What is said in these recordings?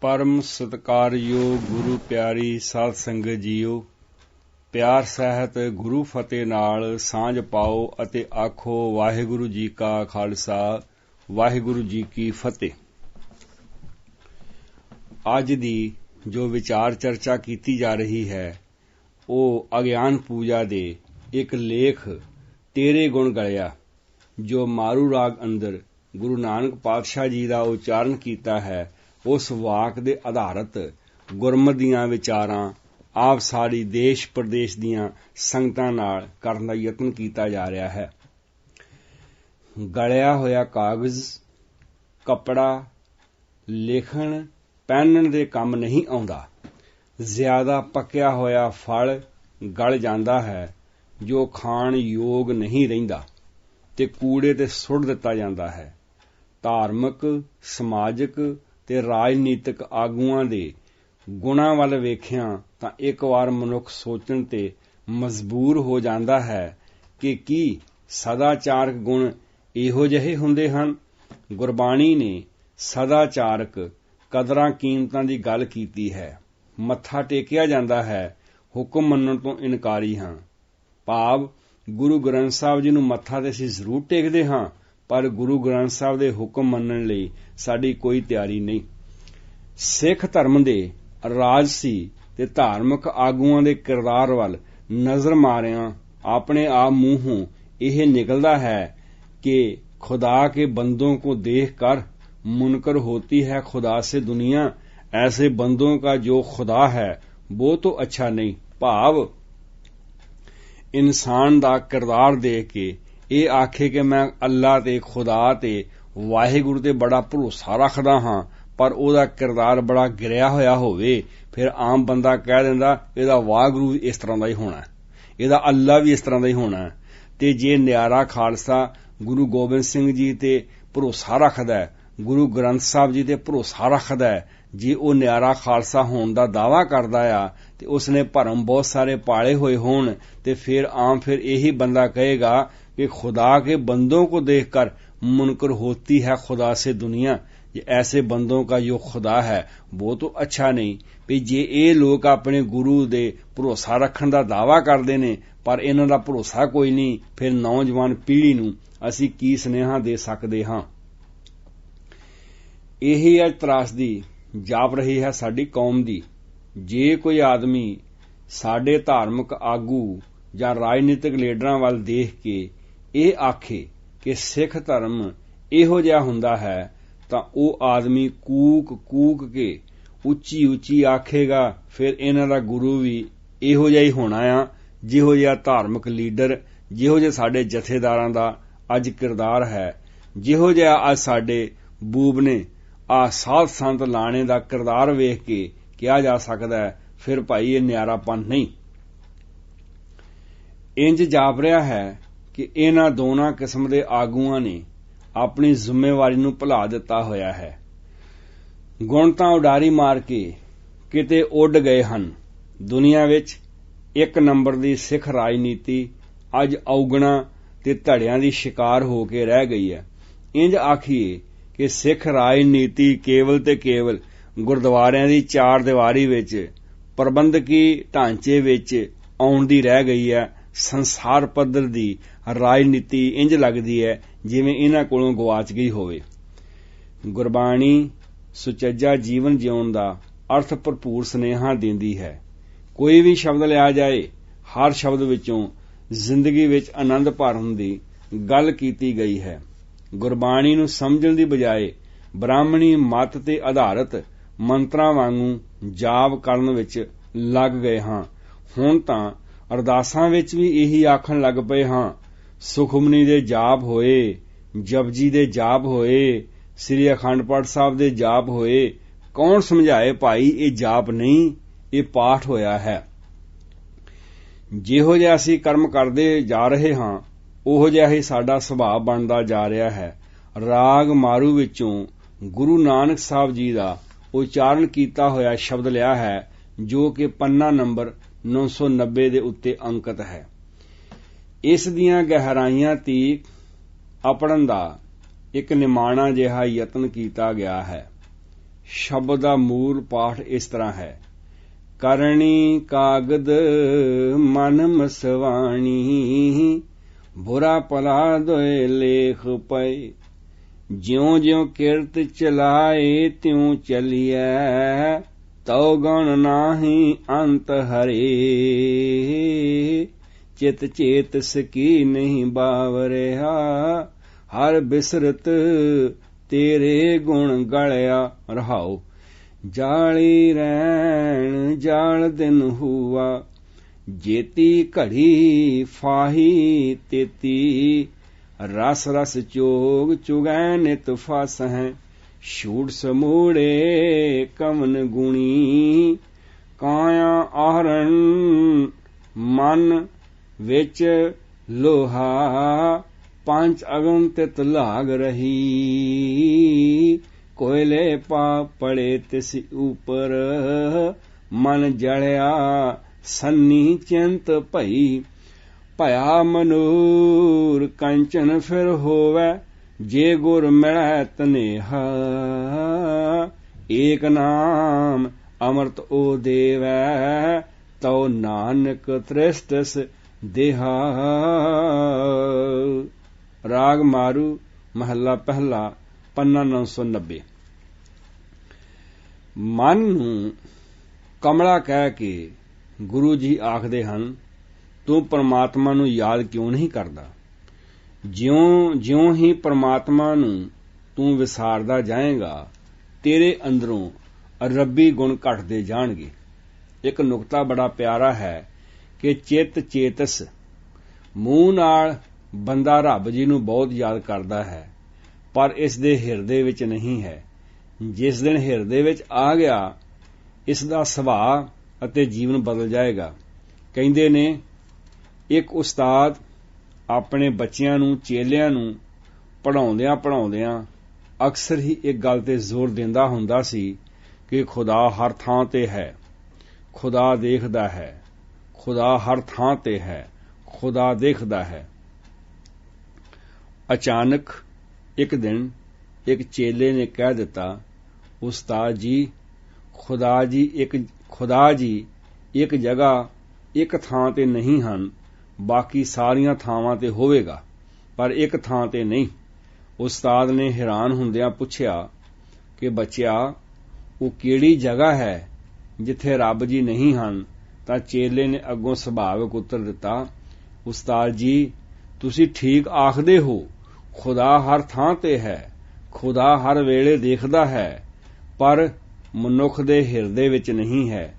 ਪਰਮ ਸਤਕਾਰਯੋਗ ਗੁਰੂ ਪਿਆਰੀ ਸਾਧ ਸੰਗਤ ਜੀਓ, ਪਿਆਰ ਸਹਿਤ ਗੁਰੂ ਫਤਿਹ ਨਾਲ ਸਾਂਝ ਪਾਓ ਅਤੇ ਆਖੋ ਵਾਹਿਗੁਰੂ ਜੀ ਕਾ ਖਾਲਸਾ, ਵਾਹਿਗੁਰੂ ਜੀ ਕੀ ਫਤਿਹ। ਅੱਜ ਦੀ ਜੋ ਵਿਚਾਰ ਚਰਚਾ ਕੀਤੀ ਜਾ ਰਹੀ ਹੈ, ਉਹ ਅਗਿਆਨ ਪੂਜਾ ਦੇ ਇੱਕ ਲੇਖ ਤੇਰੇ ਗੁਣ ਗਲਿਆ, ਜੋ ਮਾਰੂ ਰਾਗ ਅੰਦਰ ਗੁਰੂ ਨਾਨਕ ਪਾਤਸ਼ਾਹ ਜੀ ਦਾ ਉਚਾਰਨ ਕੀਤਾ ਹੈ। ਉਸ ਵਾਕ ਦੇ ਆਧਾਰਿਤ ਗੁਰਮਤ ਦੀਆਂ ਵਿਚਾਰਾਂ, ਆਪ ਸਾਰੀ ਦੇਸ਼ ਪ੍ਰਦੇਸ਼ ਦੀਆਂ ਸੰਗਤਾਂ ਨਾਲ ਕਰਨ ਦਾ ਯਤਨ ਕੀਤਾ ਜਾ ਰਿਹਾ ਹੈ। ਗਲਿਆ ਹੋਇਆ ਕਾਗਜ਼, ਕਪੜਾ, ਲਿਖਣ, ਪਹਿਨਣ ਦੇ ਕੰਮ ਨਹੀਂ ਆਉਂਦਾ। ਜ਼ਿਆਦਾ ਪੱਕਿਆ ਹੋਇਆ ਫਲ ਗਲ ਜਾਂਦਾ ਹੈ, ਜੋ ਖਾਣ ਯੋਗ ਨਹੀਂ ਰਹਿੰਦਾ ਤੇ ਕੂੜੇ ਤੇ ਸੁੱਟ ਦਿੱਤਾ ਜਾਂਦਾ ਹੈ। ਧਾਰਮਿਕ, ਸਮਾਜਿਕ ਤੇ ਰਾਜਨੀਤਿਕ ਆਗੂਆਂ ਦੇ ਗੁਣਾਂ ਵੱਲ ਵੇਖਿਆ ਤਾਂ ਇੱਕ ਵਾਰ ਮਨੁੱਖ ਸੋਚਣ ਤੇ ਮਜਬੂਰ ਹੋ ਜਾਂਦਾ ਹੈ ਕਿ ਕੀ ਸਦਾਚਾਰਕ ਗੁਣ ਇਹੋ ਜਿਹੇ ਹੁੰਦੇ ਹਨ? ਗੁਰਬਾਣੀ ਨੇ ਸਦਾਚਾਰਕ ਕਦਰਾਂ ਕੀਮਤਾਂ ਦੀ ਗੱਲ ਕੀਤੀ ਹੈ। ਮੱਥਾ ਟੇਕਿਆ ਜਾਂਦਾ ਹੈ, ਹੁਕਮ ਮੰਨਣ ਤੋਂ ਇਨਕਾਰੀ ਹਾਂ। ਭਾਵ ਗੁਰੂ ਗ੍ਰੰਥ ਸਾਹਿਬ ਜੀ ਨੂੰ ਮੱਥਾ ਤੇ ਅਸੀਂ ਜ਼ਰੂਰ ਟੇਕਦੇ ਹਾਂ। ਪਰ ਗੁਰੂ ਗ੍ਰੰਥ ਸਾਹਿਬ ਦੇ ਹੁਕਮ ਮੰਨਣ ਲਈ ਸਾਡੀ ਕੋਈ ਤਿਆਰੀ ਨਹੀਂ। ਸਿੱਖ ਧਰਮ ਦੇ ਰਾਜਸੀ ਤੇ ਧਾਰਮਿਕ ਆਗੂਆਂ ਦੇ ਕਿਰਦਾਰ ਵੱਲ ਨਜ਼ਰ ਮਾਰਿਆਂ ਆਪਣੇ ਆਪ ਮੂੰਹੋਂ ਇਹ ਨਿਕਲਦਾ ਹੈ ਕਿ ਖੁਦਾ ਕੇ ਬੰਦੋਂ ਕੋ ਦੇਖ ਕਰ ਮੁਨਕਰ ਹੋਤੀ ਹੈ ਖੁਦਾ ਸੇ ਦੁਨੀਆ, ਐਸੇ ਬੰਦੋਂ ਕਾ ਜੋ ਖੁਦਾ ਹੈ ਉਹ ਤੋਂ ਅੱਛਾ ਨਹੀਂ। ਭਾਵ ਇਨਸਾਨ ਦਾ ਕਿਰਦਾਰ ਦੇਖ ਕੇ ਇਹ ਆਖੇ ਕਿ ਮੈਂ ਅੱਲਾ ਤੇ ਖੁਦਾ ਤੇ ਵਾਹਿਗੁਰੂ ਤੇ ਬੜਾ ਭਰੋਸਾ ਰੱਖਦਾ ਹਾਂ, ਪਰ ਉਹਦਾ ਕਿਰਦਾਰ ਬੜਾ ਗਿਰਿਆ ਹੋਇਆ ਹੋਵੇ, ਫਿਰ ਆਮ ਬੰਦਾ ਕਹਿ ਦਿੰਦਾ, ਇਹਦਾ ਵਾਹਿਗੁਰੂ ਇਸ ਤਰ੍ਹਾਂ ਦਾ ਹੀ ਹੋਣਾ ਇਹਦਾ ਅੱਲਾ ਵੀ ਇਸ ਤਰ੍ਹਾਂ ਦਾ ਹੀ ਹੋਣਾ ਤੇ ਜੇ ਨਿਆਰਾ ਖਾਲਸਾ ਗੁਰੂ ਗੋਬਿੰਦ ਸਿੰਘ ਜੀ ਤੇ ਭਰੋਸਾ ਰੱਖਦਾ ਹੈ, ਗੁਰੂ ਗ੍ਰੰਥ ਸਾਹਿਬ ਜੀ ਤੇ ਭਰੋਸਾ ਰੱਖਦਾ ਹੈ, ਜੇ ਉਹ ਨਿਆਰਾ ਖਾਲਸਾ ਹੋਣ ਦਾ ਦਾਵਾ ਕਰਦਾ ਆ, ਤੇ ਉਸਨੇ ਭਰਮ ਬਹੁਤ ਸਾਰੇ ਪਾਲੇ ਹੋਏ ਹੋਣ, ਤੇ ਫਿਰ ਆਮ ਫਿਰ ਇਹੀ ਬੰਦਾ ਕਹੇਗਾ ਕਿ ਖੁਦਾ के बंदों को देखकर मुनकर होती है खुदा से दुनिया ये ऐसे बंदों का जो खुदा है वो तो अच्छा नहीं ਵੀ ਜੇ ਇਹ ਲੋਕ ਆਪਣੇ ਗੁਰੂ ਦੇ ਭਰੋਸਾ ਰੱਖਣ ਦਾ ਦਾਵਾ ਕਰਦੇ ਨੇ ਪਰ ਇਹਨਾਂ ਦਾ ਭਰੋਸਾ ਕੋਈ ਨਹੀਂ ਫਿਰ ਨੌਜਵਾਨ ਪੀੜ੍ਹੀ ਨੂੰ ਅਸੀਂ ਕੀ ਸੁਨੇਹਾ ਦੇ ਸਕਦੇ ਹਾਂ ਇਹੀ ਹੈ ਤਰਾਸਦੀ ਜਾਪ ਰਹੀ ਹੈ ਸਾਡੀ ਕੌਮ ਦੀ ਜੇ ਕੋਈ ਆਦਮੀ ਸਾਡੇ ਧਾਰਮਿਕ ਆਗੂ ਜਾਂ ਰਾਜਨੀਤਿਕ ਲੀਡਰਾਂ ਵੱਲ ਦੇਖ ਕੇ ਇਹ ਆਖੇ ਕਿ ਸਿੱਖ ਧਰਮ ਇਹੋ ਜਿਹਾ ਹੁੰਦਾ ਹੈ, ਤਾਂ ਉਹ ਆਦਮੀ ਕੂਕ ਕੂਕ ਕੇ ਉੱਚੀ ਉੱਚੀ ਆਖੇਗਾ, ਫਿਰ ਇਹਨਾਂ ਦਾ ਗੁਰੂ ਵੀ ਇਹੋ ਜਿਹਾ ਹੀ ਹੋਣਾ ਆ, ਜਿਹੋ ਜਿਹਾ ਧਾਰਮਿਕ ਲੀਡਰ, ਜਿਹੋ ਜਿਹਾ ਸਾਡੇ ਜਥੇਦਾਰਾਂ ਦਾ ਅੱਜ ਕਿਰਦਾਰ ਹੈ, ਜਿਹੋ ਜਿਹਾ ਅੱਜ ਸਾਡੇ ਬੂਬ ਨੇ ਆ ਸਾਧ ਸੰਤ ਲਾਣੇ ਦਾ ਕਿਰਦਾਰ ਵੇਖ ਕੇ ਕਿਹਾ ਜਾ ਸਕਦਾ ਹੈ, ਫਿਰ ਭਾਈ ਇਹ ਨਿਆਰਾਪਨ ਨਹੀਂ। ਇੰਜ ਜਾਪ ਰਿਹਾ ਹੈ ਕਿ ਇਹਨਾਂ ਦੋਨਾਂ ਕਿਸਮ ਦੇ ਆਗੂਆਂ ਨੇ ਆਪਣੀ ਜ਼ਿੰਮੇਵਾਰੀ ਨੂੰ ਭੁਲਾ ਦਿੱਤਾ ਹੋਇਆ ਹੈ। ਗੁਣ ਤਾਂ ਉਡਾਰੀ ਮਾਰ ਕੇ ਕਿਤੇ ਉੱਡ ਗਏ ਹਨ। ਦੁਨੀਆ ਵਿੱਚ ਇੱਕ ਨੰਬਰ ਦੀ ਸਿੱਖ ਰਾਜਨੀਤੀ ਅੱਜ ਔਗਣਾ ਤੇ ਧੜਿਆਂ ਦੀ ਸ਼ਿਕਾਰ ਹੋ ਕੇ ਰਹਿ ਗਈ ਹੈ। ਇੰਜ ਆਖੀਏ ਕਿ ਸਿੱਖ ਰਾਜਨੀਤੀ ਕੇਵਲ ਤੇ ਕੇਵਲ ਗੁਰਦੁਆਰਿਆਂ ਦੀ ਚਾਰ ਦੀਵਾਰੀ ਵਿੱਚ, ਪ੍ਰਬੰਧਕੀ ਢਾਂਚੇ ਵਿੱਚ ਆਉਣ ਦੀ ਰਹਿ ਗਈ ਹੈ, ਸੰਸਾਰ ਪੱਧਰ ਦੀ ਰਾਜਨੀਤੀ ਇੰਜ ਲੱਗਦੀ ਹੈ ਜਿਵੇਂ ਇਹਨਾਂ ਕੋਲੋਂ ਗਵਾਚ ਗਈ ਹੋਵੇ। ਗੁਰਬਾਣੀ ਸੁਚੱਜਾ ਜੀਵਨ ਜਿਉਣ ਦਾ ਅਰਥ ਭਰਪੂਰ ਸਨੇਹਾ ਦਿੰਦੀ ਹੈ। ਕੋਈ ਵੀ ਸ਼ਬਦ ਲਿਆ ਜਾਏ, ਹਰ ਸ਼ਬਦ ਵਿੱਚੋਂ ਜ਼ਿੰਦਗੀ ਵਿੱਚ ਆਨੰਦ ਭਰਨ ਦੀ ਗੱਲ ਕੀਤੀ ਗਈ ਹੈ। ਗੁਰਬਾਣੀ ਨੂੰ ਸਮਝਣ ਦੀ ਬਜਾਏ ਬ੍ਰਾਹਮਣੀ ਮਤ ਤੇ ਆਧਾਰਿਤ ਮੰਤਰਾਂ ਵਾਂਗੂ ਜਾਪ ਕਰਨ ਵਿੱਚ ਲੱਗ ਗਏ ਹਾਂ। ਹੁਣ ਤਾਂ ਅਰਦਾਸਾਂ ਵਿੱਚ ਵੀ ਇਹੀ ਆਖਣ ਲੱਗ ਪਏ ਹਾਂ ਸੁਖਮਨੀ ਦੇ ਜਾਪ ਹੋਏ, ਜਪਜੀ ਦੇ ਜਾਪ ਹੋਏ, ਸ੍ਰੀ ਅਖੰਡ ਪਾਠ ਸਾਹਿਬ ਦੇ ਜਾਪ ਹੋਏ, ਕੌਣ ਸਮਝਾਏ ਭਾਈ ਇਹ ਜਾਪ ਨਹੀਂ, ਇਹ ਪਾਠ ਹੋਇਆ ਹੈ। ਜਿਹੋ ਜਿਹਾ ਅਸੀਂ ਕਰਮ ਕਰਦੇ ਜਾ ਰਹੇ ਹਾਂ, ਉਹੋ ਜਿਹਾ ਹੀ ਸਾਡਾ ਸੁਭਾਅ ਬਣਦਾ ਜਾ ਰਿਹਾ ਹੈ। ਰਾਗ ਮਾਰੂ ਵਿੱਚੋਂ ਗੁਰੂ ਨਾਨਕ ਸਾਹਿਬ ਜੀ ਦਾ ਉਚਾਰਨ ਕੀਤਾ ਹੋਇਆ ਸ਼ਬਦ ਲਿਆ ਹੈ, ਜੋ ਕਿ ਪੰਨਾ ਨੰਬਰ 990 ਦੇ ਉੱਤੇ ਅੰਕਿਤ ਹੈ। ਇਸ ਦੀਆਂ ਗਹਿਰਾਈਆਂ ਤੀਕ ਅਪੜਨ ਦਾ ਇੱਕ ਨਿਮਾਣਾ ਜਿਹਾ ਯਤਨ ਕੀਤਾ ਗਿਆ ਹੈ। ਸ਼ਬਦ ਦਾ ਮੂਲ ਪਾਠ ਇਸ ਤਰ੍ਹਾਂ ਹੈ। ਕਰਣੀ ਕਾਗਦ ਮਨ ਮਸਵਾਣੀ, ਬੁਰਾ ਪਲਾ ਦੋਏ ਲੇਖ ਪਏ। ਜਿਉ ਜਿਉ ਕਿਰਤ ਚਲਾਏ ਤਿਉ ਚਲਿਐ, ਤਉ ਗਣ ਨਾਹੀ ਅੰਤ ਹਰੇ। ਚਿਤ ਚੇਤ ਸਕੀ ਨਹੀਂ ਬਾਵਰਿਆ ਹਰ ਬਿਸਰਤ ਤੇਰੇ ਗੁਣ ਗਲਿਆ ਰਹਾਉ। ਜਾਲੀ ਰਹਿਣ ਜਾਲ ਦਿਨ ਹੁਆ। ਜੇਤੀ ਘੜੀ ਫਾਹੀ ਤੇਤੀ। ਰਸ ਰਸ ਚੋਗ ਚੁਗੈ ਨਿਤ ਫਸ ਹੈ ਛੂੜ ਸਮੂੜੇ ਕਮਨ ਗੁਣੀ। ਕਾਇਆ ਆਹਰਣ ਮਨ ਵਿੱਚ ਲੋਹਾ ਪੰਜ ਅਗਨ ਤਿਤ ਲਾਗ ਰਹੀ। ਕੋਇਲੇ ਪਾ ਪੜੇ ਤਿਸ ਉਪਰ, ਮਨ ਜੜਿਆ ਸੰਨੀ ਚਿੰਤ ਭਈ। ਭਇਆ ਮਨੂਰ ਕੰਚਨ ਫਿਰ ਹੋਵੇ, ਜੇ ਗੁਰ ਮਿਲੈ ਤਨੇਹਾ। ਏਕ ਨਾਮ ਅਮਰਤ ਓ ਦੇਵੈ, ਤਉ ਨਾਨਕ ਤ੍ਰਿਸ਼ਟਸ ਦੇਹਾ ਰਾਗ ਮਾਰੂ ਮਹੱਲਾ ਪਹਿਲਾ, ਪੰਨਾ 990 ਮਨ ਨੂੰ ਕਮਲਾ ਕਹਿ ਕੇ ਗੁਰੂ ਜੀ ਆਖਦੇ ਹਨ, ਤੂੰ ਪਰਮਾਤਮਾ ਨੂੰ ਯਾਦ ਕਿਉਂ ਨਹੀਂ ਕਰਦਾ? ਜਿਉਂ ਜਿਉਂ ਹੀ ਪਰਮਾਤਮਾ ਨੂੰ ਤੂੰ ਵਿਸਾਰਦਾ ਜਾਏਗਾ, ਤੇਰੇ ਅੰਦਰੋਂ ਰੱਬੀ ਗੁਣ ਘਟਦੇ ਜਾਣਗੇ। ਇੱਕ ਨੁਕਤਾ ਬੜਾ ਪਿਆਰਾ ਹੈ ਕਿ ਚਿੱਤ ਚੇਤਸ, ਮੂੰਹ ਨਾਲ ਬੰਦਾ ਰੱਬ ਜੀ ਨੂੰ ਬਹੁਤ ਯਾਦ ਕਰਦਾ ਹੈ, ਪਰ ਇਸ ਦੇ ਹਿਰਦੇ ਵਿੱਚ ਨਹੀਂ ਹੈ। ਜਿਸ ਦਿਨ ਹਿਰਦੇ ਵਿੱਚ ਆ ਗਿਆ, ਇਸ ਦਾ ਸੁਭਾਅ ਅਤੇ ਜੀਵਨ ਬਦਲ ਜਾਏਗਾ। ਕਹਿੰਦੇ ਨੇ, ਇੱਕ ਉਸਤਾਦ ਆਪਣੇ ਬੱਚਿਆਂ ਨੂੰ, ਚੇਲਿਆਂ ਨੂੰ ਪੜਾਉਂਦਿਆਂ ਪੜਾਉਂਦਿਆਂ ਅਕਸਰ ਹੀ ਇੱਕ ਗੱਲ ਤੇ ਜ਼ੋਰ ਦਿੰਦਾ ਹੁੰਦਾ ਸੀ ਕਿ ਖੁਦਾ ਹਰ ਥਾਂ ਤੇ ਹੈ, ਖੁਦਾ ਦੇਖਦਾ ਹੈ। ਖੁਦਾ ਹਰ ਥਾਂ ਤੇ ਹੈ, ਖੁਦਾ ਦੇਖਦਾ ਹੈ। ਅਚਾਨਕ ਇੱਕ ਦਿਨ ਇੱਕ ਚੇਲੇ ਨੇ ਕਹਿ ਦਿੱਤਾ, ਉਸਤਾਦ ਜੀ, ਖੁਦਾ ਜੀ ਇੱਕ, ਖੁਦਾ ਜੀ ਇੱਕ ਜਗ੍ਹਾ ਇੱਕ ਥਾਂ ਤੇ ਨਹੀਂ ਹਨ, ਬਾਕੀ ਸਾਰੀਆਂ ਥਾਵਾਂ ਤੇ ਹੋਵੇਗਾ, ਪਰ ਇੱਕ ਥਾਂ ਤੇ ਨਹੀਂ। ਉਸਤਾਦ ਨੇ ਹੈਰਾਨ ਹੁੰਦਿਆਂ ਪੁੱਛਿਆ ਕਿ, ਬੱਚਿਆ, ਉਹ ਕਿਹੜੀ ਜਗ੍ਹਾ ਹੈ ਜਿੱਥੇ ਰੱਬ ਜੀ ਨਹੀਂ ਹਨ? ਤਾਂ ਚੇਲੇ ਨੇ ਅੱਗੋਂ ਸੁਭਾਵਿਕ ਉੱਤਰ ਦਿੱਤਾ, ਉਸਤਾਦ ਜੀ, ਤੁਸੀਂ ਠੀਕ ਆਖਦੇ ਹੋ, ਖੁਦਾ ਹਰ ਥਾਂ ਤੇ ਹੈ, ਖੁਦਾ ਹਰ ਵੇਲੇ ਦੇਖਦਾ ਹੈ, ਪਰ ਮਨੁੱਖ ਦੇ ਹਿਰਦੇ ਵਿੱਚ ਨਹੀਂ ਹੈ,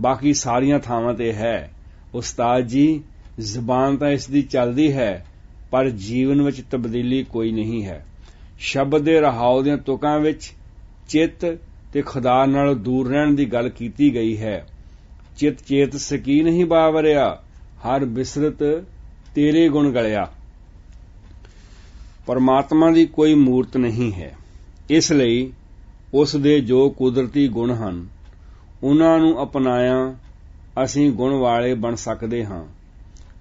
ਬਾਕੀ ਸਾਰੀਆਂ ਥਾਵਾਂ ਤੇ ਹੈ। ਉਸਤਾਦ ਜੀ, ਜ਼ਬਾਨ ਤਾਂ ਇਸ ਦੀ ਚੱਲਦੀ ਹੈ, ਪਰ ਜੀਵਨ ਵਿੱਚ ਤਬਦੀਲੀ ਕੋਈ ਨਹੀਂ ਹੈ। ਸ਼ਬਦ ਦੇ ਰਹਾਉ ਦੀਆਂ ਤੁਕਾਂ ਵਿੱਚ ਚਿੱਤ ਤੇ ਖੁਦਾ ਨਾਲ ਦੂਰ ਰਹਿਣ ਦੀ ਗੱਲ ਕੀਤੀ ਗਈ ਹੈ। ਚਿਤ ਚੇਤ ਸਕੀ ਨਹੀਂ ਬਾਵਰਿਆ, ਹਰ ਬਿਸਰਤ ਤੇਰੇ ਗੁਣ ਗਲਿਆ। ਪਰਮਾਤਮਾ ਦੀ ਕੋਈ ਮੂਰਤ ਨਹੀਂ ਹੈ। ਇਸ ਲਈ ਉਸ ਦੇ ਜੋ ਕੁਦਰਤੀ ਗੁਣ ਹਨ, ਉਹਨਾਂ ਨੂੰ ਅਪਣਾਇਆ ਅਸੀਂ ਗੁਣ ਵਾਲੇ ਬਣ ਸਕਦੇ ਹਾਂ।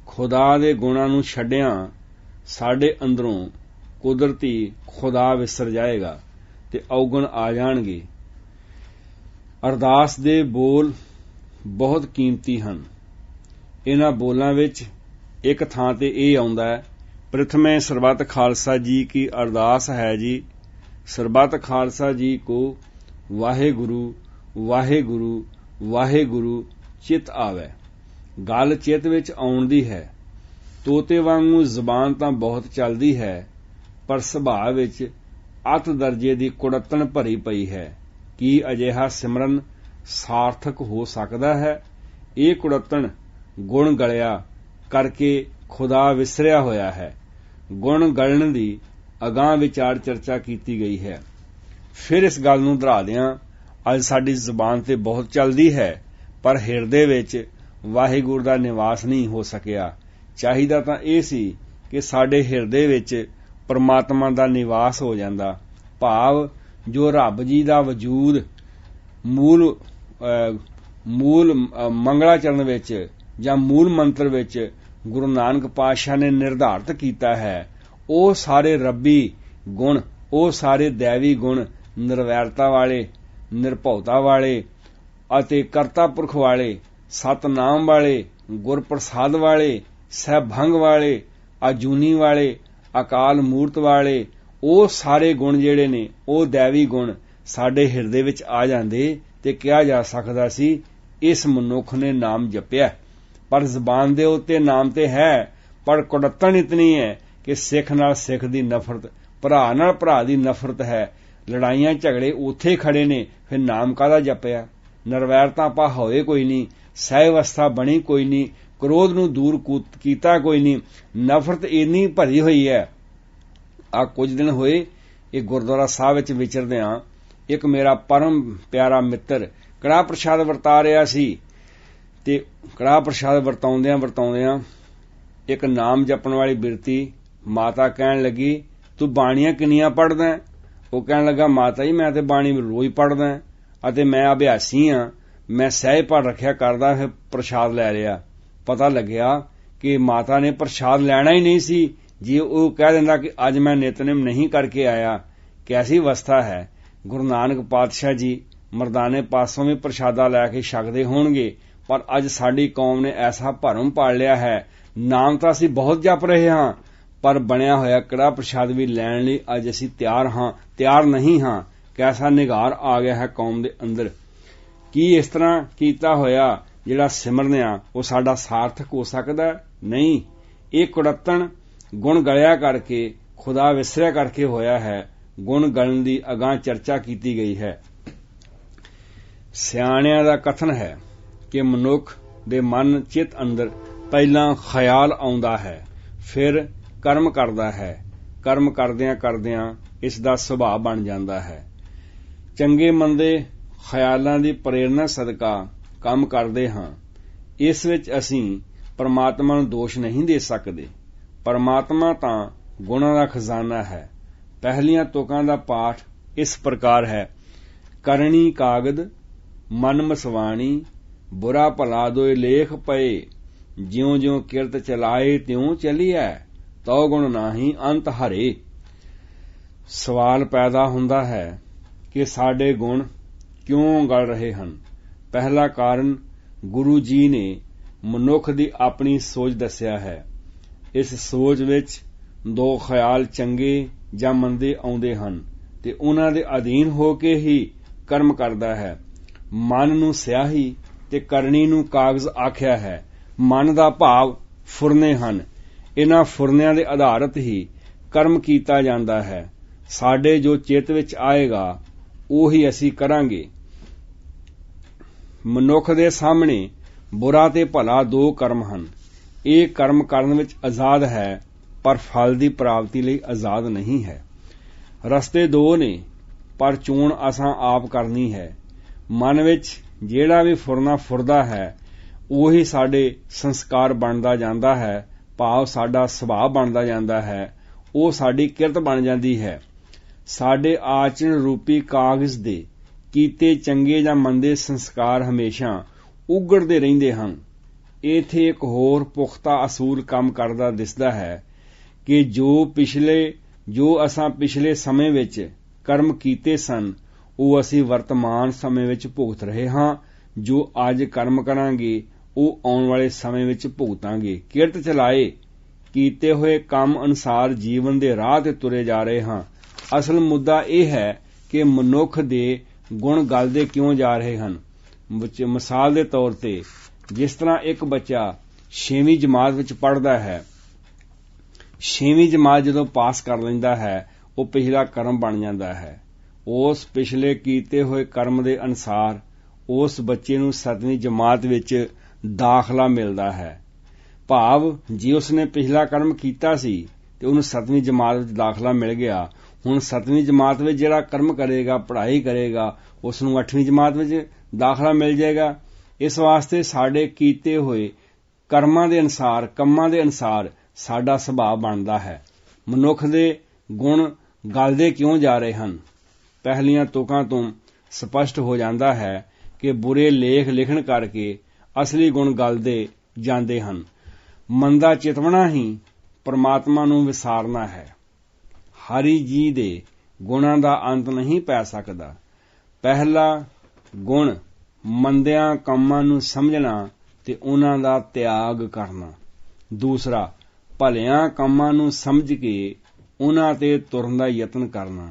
ਖੁਦਾ ਦੇ ਗੁਣਾਂ ਨੂੰ ਛੱਡਿਆਂ ਸਾਡੇ ਅੰਦਰੋਂ ਕੁਦਰਤੀ ਖੁਦਾ ਵਿਸਰ ਜਾਏਗਾ ਤੇ ਔਗਣ ਆ ਜਾਣਗੇ। ਅਰਦਾਸ ਦੇ ਬੋਲ ਬਹੁਤ ਕੀਮਤੀ ਹਨ। ਇਹਨਾਂ ਬੋਲਾਂ ਵਿੱਚ ਇੱਕ ਥਾਂ ਤੇ ਇਹ ਆਉਂਦਾ ਹੈ, ਪ੍ਰਥਮੇ ਸਰਬੱਤ ਖਾਲਸਾ ਜੀ ਕੀ ਅਰਦਾਸ ਹੈ ਜੀ। ਸਰਬੱਤ ਖਾਲਸਾ ਜੀ ਕੋ ਵਾਹਿਗੁਰੂ ਵਾਹਿਗੁਰੂ ਵਾਹਿਗੁਰੂ, ਚਿਤ ਆਵੇ। ਗੱਲ ਚਿਤ ਵਿੱਚ ਆਉਣ ਦੀ ਹੈ। ਤੋਤੇ ਵਾਂਗੂ ਜ਼ਬਾਨ ਤਾਂ ਬਹੁਤ ਚੱਲਦੀ ਹੈ, ਪਰ ਸੁਭਾਅ ਵਿੱਚ ਅਤ ਦਰਜੇ ਦੀ ਕੁੜੱਤਣ ਭਰੀ ਪਈ ਹੈ। ਕੀ ਅਜਿਹਾ ਸਿਮਰਨ ਸਾਰਥਕ ਹੋ ਸਕਦਾ ਹੈ। ਇਹ ਕੁੜੱਤਣ ਗੁਣ ਗਲਿਆ ਕਰਕੇ ਖੁਦਾ ਵਿਸਰਿਆ ਹੋਇਆ ਹੈ। ਗੁਣ ਗਲਣ ਦੀ ਅਗਾਹ ਵਿਚਾਰ ਚਰਚਾ ਕੀਤੀ ਗਈ ਹੈ। ਫਿਰ ਇਸ ਗੱਲ ਨੂੰ ਦਿਆਂ, ਅੱਜ ਸਾਡੀ ਜ਼ੁਬਾਨ ਤੇ ਬਹੁਤ ਚੱਲਦੀ ਹੈ, ਪਰ ਹਿਰਦੇ ਵਿੱਚ ਵਾਹਿਗੁਰੂ ਦਾ ਨਿਵਾਸ ਨਹੀਂ ਹੋ ਸਕਿਆ। ਚਾਹੀਦਾ ਤਾਂ ਇਹ ਸੀ ਕਿ ਸਾਡੇ ਹਿਰਦੇ ਵਿੱਚ ਪਰਮਾਤਮਾ ਦਾ ਨਿਵਾਸ ਹੋ ਜਾਂਦਾ। ਭਾਵ ਜੋ ਰੱਬ ਜੀ ਦਾ ਵਜੂਦ ਮੂਲ ਮੂਲ ਮੰਗਲਾਚਰਨ ਵਿੱਚ ਜਾਂ ਮੂਲ ਮੰਤਰ ਵਿੱਚ ਗੁਰੂ ਨਾਨਕ ਪਾਤਸ਼ਾਹ ਨੇ ਨਿਰਧਾਰਤ ਕੀਤਾ ਹੈ, ਉਹ ਸਾਰੇ ਰੱਬੀ ਗੁਣ, ਉਹ ਸਾਰੇ ਦੇਵੀ ਗੁਣ ਨਿਰਵੈਰਤਾ ਵਾਲੇ, ਨਿਰਭਉਤਾ ਵਾਲੇ ਅਤੇ ਕਰਤਾ ਪੁਰਖ ਵਾਲੇ, ਸਤਨਾਮ ਵਾਲੇ, ਗੁਰਪ੍ਰਸਾਦ ਵਾਲੇ, ਸਹਿਭੰਗ ਵਾਲੇ, ਅਜੂਨੀ ਵਾਲੇ, ਅਕਾਲ ਮੂਰਤ ਵਾਲੇ, ਉਹ ਸਾਰੇ ਗੁਣ ਜਿਹੜੇ ਨੇ, ਉਹ ਦੇਵੀ ਗੁਣ ਸਾਡੇ ਹਿਰਦੇ ਵਿੱਚ ਆ ਜਾਂਦੇ ਤੇ ਕਿਹਾ ਜਾ ਸਕਦਾ ਸੀ, ਇਸ ਮਨੁੱਖ ਨੇ ਨਾਮ ਜਪਿਆ। ਪਰ ਜ਼ਬਾਨ ਦੇ ਉੱਤੇ ਨਾਮ ਤੇ ਹੈ, ਪਰ ਕੁੜੱਤਣ ਇਤਨੀ ਹੈ ਕਿ ਸਿੱਖ ਨਾਲ ਸਿੱਖ ਦੀ ਨਫ਼ਰਤ, ਭਰਾ ਨਾਲ ਭਰਾ ਦੀ ਨਫ਼ਰਤ ਹੈ। ਲੜਾਈਆਂ ਝਗੜੇ ਉੱਥੇ ਖੜੇ ਨੇ, ਫਿਰ ਨਾਮ ਕਾਦਾ ਜਪਿਆ? ਨਰਵੈਰਤਾ ਆਪਾਂ ਹੋਏ ਕੋਈ ਨਹੀਂ ਸਹਿ ਅਵਸਥਾ ਬਣੀ ਕੋਈ ਨਹੀਂ, ਕ੍ਰੋਧ ਨੂੰ ਦੂਰ ਕੀਤਾ ਕੋਈ ਨਹੀਂ, ਨਫ਼ਰਤ ਇੰਨੀ ਭਰੀ ਹੋਈ ਹੈ। ਆ ਕੁਝ ਦਿਨ ਹੋਏ, ਇਹ ਗੁਰਦੁਆਰਾ ਸਾਹਿਬ ਵਿੱਚ ਵਿਚਰਦੇ ਆ ਇੱਕ ਮੇਰਾ ਪਰਮ ਪਿਆਰਾ ਮਿੱਤਰ ਕੜਾ ਪ੍ਰਸ਼ਾਦ ਵਰਤਾ ਰਿਹਾ ਸੀ। ਤੇ ਕੜਾ ਪ੍ਰਸ਼ਾਦ ਵਰਤਾਉਂਦਿਆਂ ਵਰਤਾਉਂਦਿਆਂ ਇੱਕ ਨਾਮ ਜਪਣ ਵਾਲੀ ਬਿਰਤੀ ਮਾਤਾ ਕਹਿਣ ਲੱਗੀ, ਤੂੰ ਬਾਣੀਆਂ ਕਿੰਨੀਆਂ ਪੜਦਾ ਉਹ ਕਹਿਣ ਲੱਗਾ, ਮਾਤਾ ਜੀ, ਮੈਂ ਤੇ ਬਾਣੀ ਰੋਜ਼ ਪੜਦਾ ਅਤੇ ਮੈਂ ਅਭਿਆਸੀ ਆ ਮੈਂ ਸਹਿਜ ਪੜ ਰੱਖਿਆ ਕਰਦਾ ਫਿਰ ਪ੍ਰਸ਼ਾਦ ਲੈ ਰਿਹਾ। ਪਤਾ ਲੱਗਿਆ ਕਿ ਮਾਤਾ ਨੇ ਪ੍ਰਸ਼ਾਦ ਲੈਣਾ ਹੀ ਨਹੀਂ ਸੀ। ਜੇ ਉਹ ਕਹਿ ਦਿੰਦਾ ਕਿ ਅੱਜ ਮੈਂ ਨਿਤਨੇਮ ਨਹੀਂ ਕਰਕੇ ਆਇਆ ਕੈਸੀ ਅਵਸਥਾ ਹੈ? ਗੁਰੂ ਨਾਨਕ ਪਾਤਸ਼ਾਹ ਜੀ ਮਰਦਾਨੇ ਪਾਸੋਂ ਵੀ ਪ੍ਰਸ਼ਾਦਾ ਲੈ ਕੇ ਛਕਦੇ ਹੋਣਗੇ, ਪਰ ਅੱਜ ਸਾਡੀ ਕੌਮ ਨੇ ਐਸਾ ਭਰਮ ਪਾਲ ਲਿਆ ਹੈ। ਨਾਮ ਤਾਂ ਅਸੀਂ ਬਹੁਤ ਜਪ ਰਹੇ ਹਾਂ, ਪਰ ਬਣਿਆ ਹੋਇਆ ਕੜਾ ਪ੍ਰਸ਼ਾਦ ਵੀ ਲੈਣ ਲਈ ਅੱਜ ਅਸੀਂ ਤਿਆਰ ਹਾਂ, ਤਿਆਰ ਨਹੀਂ ਹਾਂ, ਕੈਸਾ ਨਿਗਾਰ ਆ ਗਿਆ ਹੈ ਕੌਮ ਦੇ ਅੰਦਰ। ਕੀ ਇਸ ਤਰ੍ਹਾਂ ਕੀਤਾ ਹੋਇਆ ਜਿਹੜਾ ਸਿਮਰਨਿਆ ਉਹ ਸਾਡਾ ਸਾਰਥਕ ਹੋ ਸਕਦਾ ਨਹੀਂ। ਇਹ ਕੁੜੱਤਣ ਗੁਣ ਗਲਿਆ ਕਰਕੇ, ਖੁਦਾ ਵਿਸਰਿਆ ਕਰਕੇ ਹੋਇਆ ਹੈ। ਗੁਣ ਗਣਨ ਦੀ ਅਗਾਹ ਚਰਚਾ ਕੀਤੀ ਗਈ ਹੈ। ਸਿਆਣਿਆਂ ਦਾ ਕਥਨ ਹੈ ਕਿ ਮਨੁੱਖ ਦੇ ਮਨ ਚਿੱਤ ਅੰਦਰ ਪਹਿਲਾਂ ਖਿਆਲ ਆਉਂਦਾ ਹੈ, ਫਿਰ ਕਰਮ ਕਰਦਾ ਹੈ। ਕਰਮ ਕਰਦਿਆਂ ਕਰਦਿਆਂ ਇਸ ਦਾ ਸੁਭਾਅ ਬਣ ਜਾਂਦਾ ਹੈ। ਚੰਗੇ ਮੰਦੇ ਖਿਆਲਾਂ ਦੀ ਪ੍ਰੇਰਣਾ ਸਦਕਾ ਕੰਮ ਕਰਦੇ ਹਾਂ। ਇਸ ਵਿੱਚ ਅਸੀਂ ਪਰਮਾਤਮਾ ਨੂੰ ਦੋਸ਼ ਨਹੀਂ ਦੇ ਸਕਦੇ। ਪਰਮਾਤਮਾ ਤਾਂ ਗੁਣਾਂ ਦਾ ਖਜ਼ਾਨਾ ਹੈ। ਪਹਿਲੀਆਂ ਤੁਕਾਂ ਦਾ ਪਾਠ ਇਸ ਪ੍ਰਕਾਰ ਹੈ। ਕਰਨੀ ਕਾਗਦ, ਮਨ ਮਸਵਾਣੀ, ਬੁਰਾ ਭਲਾ ਦੋਏ ਲੇਖ ਪਏ। ਜਿਉਂ-ਜਿਉਂ ਕਿਰਤ ਚਲਾਏ, ਤਿਉਂ ਚੱਲੀਐ, ਤਉ ਗੁਣ ਨਾਹੀ ਅੰਤ ਹਰੇ। ਸਵਾਲ ਪੈਦਾ ਹੁੰਦਾ ਹੈ ਕਿ ਸਾਡੇ ਗੁਣ ਕਿਉਂ ਗਲ ਰਹੇ ਹਨ? ਪਹਿਲਾ ਕਾਰਨ ਗੁਰੂ ਜੀ ਨੇ ਮਨੁੱਖ ਦੀ ਆਪਣੀ ਸੋਚ ਦੱਸਿਆ ਹੈ। ਇਸ ਸੋਚ ਵਿੱਚ ਦੋ ਖਿਆਲ ਚੰਗੇ ਜਾਂ ਮੰਦੇ ਆਉਂਦੇ ਹਨ ਤੇ ਉਹਨਾਂ ਦੇ ਅਧੀਨ ਹੋ ਕੇ ਹੀ ਕਰਮ ਕਰਦਾ ਹੈ। ਮਨ ਨੂੰ ਸਿਆਹੀ ਤੇ ਕਰਨੀ ਨੂੰ ਕਾਗਜ਼ ਆਖਿਆ ਹੈ। ਮਨ ਦਾ ਭਾਵ ਫੁਰਨੇ ਹਨ। ਇਹਨਾਂ ਫੁਰਨਿਆਂ ਦੇ ਆਧਾਰਤ ਹੀ ਕਰਮ ਕੀਤਾ ਜਾਂਦਾ ਹੈ। ਸਾਡੇ ਜੋ ਚਿੱਤ ਵਿੱਚ ਆਏਗਾ, ਉਹੀ ਅਸੀਂ ਕਰਾਂਗੇ। ਮਨੁੱਖ ਦੇ ਸਾਹਮਣੇ ਬੁਰਾ ਤੇ ਭਲਾ ਦੋ ਕਰਮ ਹਨ। ਇਹ ਕਰਮ ਕਰਨ ਵਿੱਚ ਆਜ਼ਾਦ ਹੈ ਪਰ ਫਲ ਦੀ ਪ੍ਰਾਪਤੀ ਲਈ ਆਜ਼ਾਦ ਨਹੀਂ ਹੈ। ਰਸਤੇ ਦੋ ਨੇ, ਪਰ ਚੋਣ ਅਸਾਂ ਆਪ ਕਰਨੀ ਹੈ। ਮਨ ਵਿੱਚ ਜਿਹੜਾ ਵੀ ਫੁਰਨਾ ਫੁਰਦਾ ਹੈ, ਉਹੀ ਸਾਡੇ ਸੰਸਕਾਰ ਬਣਦਾ ਜਾਂਦਾ ਹੈ, ਭਾਵ ਸਾਡਾ ਸੁਭਾਅ ਬਣਦਾ ਜਾਂਦਾ ਹੈ, ਉਹ ਸਾਡੀ ਕਿਰਤ ਬਣ ਜਾਂਦੀ ਹੈ। ਸਾਡੇ ਆਚਰਣ ਰੂਪੀ ਕਾਗਜ਼ ਦੇ ਕੀਤੇ ਚੰਗੇ ਜਾਂ ਮੰਦੇ ਸੰਸਕਾਰ ਹਮੇਸ਼ਾ ਉਗੜਦੇ ਰਹਿੰਦੇ ਹਨ। ਇਥੇ ਇੱਕ ਹੋਰ ਪੁਖਤਾ ਅਸੂਲ ਕੰਮ ਕਰਦਾ ਦਿਸਦਾ ਹੈ ਕਿ ਜੋ ਪਿਛਲੇ, ਜੋ ਅਸਾਂ ਪਿਛਲੇ ਸਮੇਂ ਵਿੱਚ ਕਰਮ ਕੀਤੇ ਸਨ, ਉਹ ਅਸੀਂ ਵਰਤਮਾਨ ਸਮੇਂ ਵਿੱਚ ਭੁਗਤ ਰਹੇ ਹਾਂ। ਜੋ ਅੱਜ ਕਰਮ ਕਰਾਂਗੇ, ਉਹ ਆਉਣ ਵਾਲੇ ਸਮੇਂ ਵਿੱਚ ਭੁਗਤਾਂਗੇ। ਕਿਰਤ ਚਲਾਏ, ਕੀਤੇ ਹੋਏ ਕੰਮ ਅਨੁਸਾਰ ਜੀਵਨ ਦੇ ਰਾਹ ਤੇ ਤੁਰੇ ਜਾ ਰਹੇ ਹਾਂ। ਅਸਲ ਮੁੱਦਾ ਇਹ ਹੈ ਕਿ ਮਨੁੱਖ ਦੇ ਗੁਣ ਗਲਦੇ ਕਿਉਂ ਜਾ ਰਹੇ ਹਨ? ਮਿਸਾਲ ਦੇ ਤੌਰ ਤੇ, ਜਿਸ ਤਰ੍ਹਾਂ ਇੱਕ ਬੱਚਾ 6ਵੀਂ ਜਮਾਤ ਵਿੱਚ ਪੜ੍ਹਦਾ ਹੈ ਛੇਵੀਂ ਜਮਾਤ ਜਦੋਂ ਪਾਸ ਕਰ ਲੈਂਦਾ ਹੈ, ਉਹ ਪਿਛਲਾ ਕਰਮ ਬਣ ਜਾਂਦਾ ਹੈ। ਉਸ ਪਿਛਲੇ ਕੀਤੇ ਹੋਏ ਕਰਮ ਦੇ ਅਨਸਾਰ ਉਸ ਬੱਚੇ ਨੂੰ 7ਵੀਂ ਜਮਾਤ ਵਿੱਚ ਦਾਖਲਾ ਮਿਲਦਾ ਹੈ। ਭਾਵ, ਜੇ ਉਸਨੇ ਪਿਛਲਾ ਕਰਮ ਕੀਤਾ ਸੀ, ਤੇ ਉਹਨੂੰ 7ਵੀਂ ਜਮਾਤ ਵਿੱਚ ਦਾਖਲਾ ਮਿਲ ਗਿਆ। ਹੁਣ 7ਵੀਂ ਜਮਾਤ ਵਿੱਚ ਜਿਹੜਾ ਕਰਮ ਕਰੇਗਾ, ਪੜ੍ਹਾਈ ਕਰੇਗਾ ਉਸ ਨੂੰ 8ਵੀਂ ਜਮਾਤ ਵਿੱਚ ਦਾਖਲਾ ਮਿਲ ਜਾਏਗਾ। ਇਸ ਵਾਸਤੇ ਸਾਡੇ ਕੀਤੇ ਹੋਏ ਕਰਮਾਂ ਦੇ ਅਨਸਾਰ, ਕੰਮਾਂ ਦੇ ਅਨਸਾਰ ਸਾਡਾ ਸੁਭਾਅ ਬਣਦਾ ਹੈ। ਮਨੁੱਖ ਦੇ ਗੁਣ ਗਲਦੇ ਕਿਉਂ ਜਾ ਰਹੇ ਹਨ? ਪਹਿਲੀਆਂ ਤੋਕਾਂ ਤੋਂ ਸਪਸ਼ਟ ਹੋ ਜਾਂਦਾ ਹੈ ਕਿ ਬੁਰੇ ਲੇਖ ਲਿਖਣ ਕਰਕੇ ਅਸਲੀ ਗੁਣ ਗਲਦੇ ਜਾਂਦੇ ਹਨ। ਮੰਦਾ ਚਿਤਵਣਾ ਹੀ ਪਰਮਾਤਮਾ ਨੂੰ ਵਿਸਾਰਨਾ ਹੈ। ਹਰੀ ਜੀ ਦੇ ਗੁਣਾਂ ਦਾ ਅੰਤ ਨਹੀਂ ਪੈ ਸਕਦਾ। ਪਹਿਲਾ ਗੁਣ ਮੰਦਿਆਂ ਕੰਮਾਂ ਨੂੰ ਸਮਝਣਾ ਤੇ ਉਹਨਾਂ ਦਾ ਤਿਆਗ ਕਰਨਾ। ਦੂਸਰਾ ਭਲਿਆਂ ਕੰਮਾਂ ਨੂੰ ਸਮਝ ਕੇ ਉਹਨਾਂ ਤੇ ਤੁਰਨ ਦਾ ਯਤਨ ਕਰਨਾ,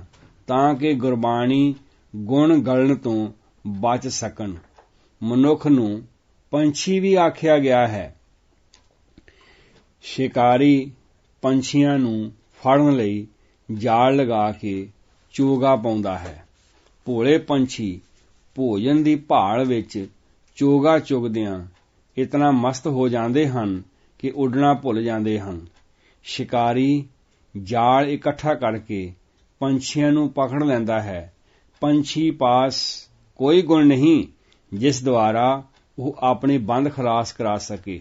ਤਾਂ ਕਿ ਗੁਰਬਾਣੀ ਗੁਣ ਗਲਣ ਤੋਂ ਬਚ ਸਕਣ। ਮਨੁੱਖ ਨੂੰ ਪੰਛੀ ਵੀ ਆਖਿਆ ਗਿਆ ਹੈ, ਸ਼ਿਕਾਰੀ ਪੰਛੀਆਂ ਨੂੰ ਫੜਨ ਲਈ ਜਾਲ ਲਗਾ ਕੇ ਚੋਗਾ ਪਾਉਂਦਾ ਹੈ। ਭੋਲੇ ਪੰਛੀ ਭੋਜਨ ਦੀ ਭਾਲ ਵਿੱਚ ਚੋਗਾ ਚੁਗਦਿਆਂ ਇਤਨਾ ਮਸਤ ਹੋ ਜਾਂਦੇ ਹਨ ਕਿ ਉੱਡਣਾ ਭੁੱਲ ਜਾਂਦੇ ਹਨ। ਸ਼ਿਕਾਰੀ ਜਾਲ ਇਕੱਠਾ ਕਰਕੇ ਪੰਛੀਆਂ ਨੂੰ ਪਕੜ ਲੈਂਦਾ ਹੈ। ਪੰਛੀ ਪਾਸ ਕੋਈ ਗੁਣ ਨਹੀਂ, ਜਿਸ ਦੁਆਰਾ ਉਹ ਆਪਣੇ ਬੰਦ ਖਲਾਸ ਕਰਾ ਸਕੇ।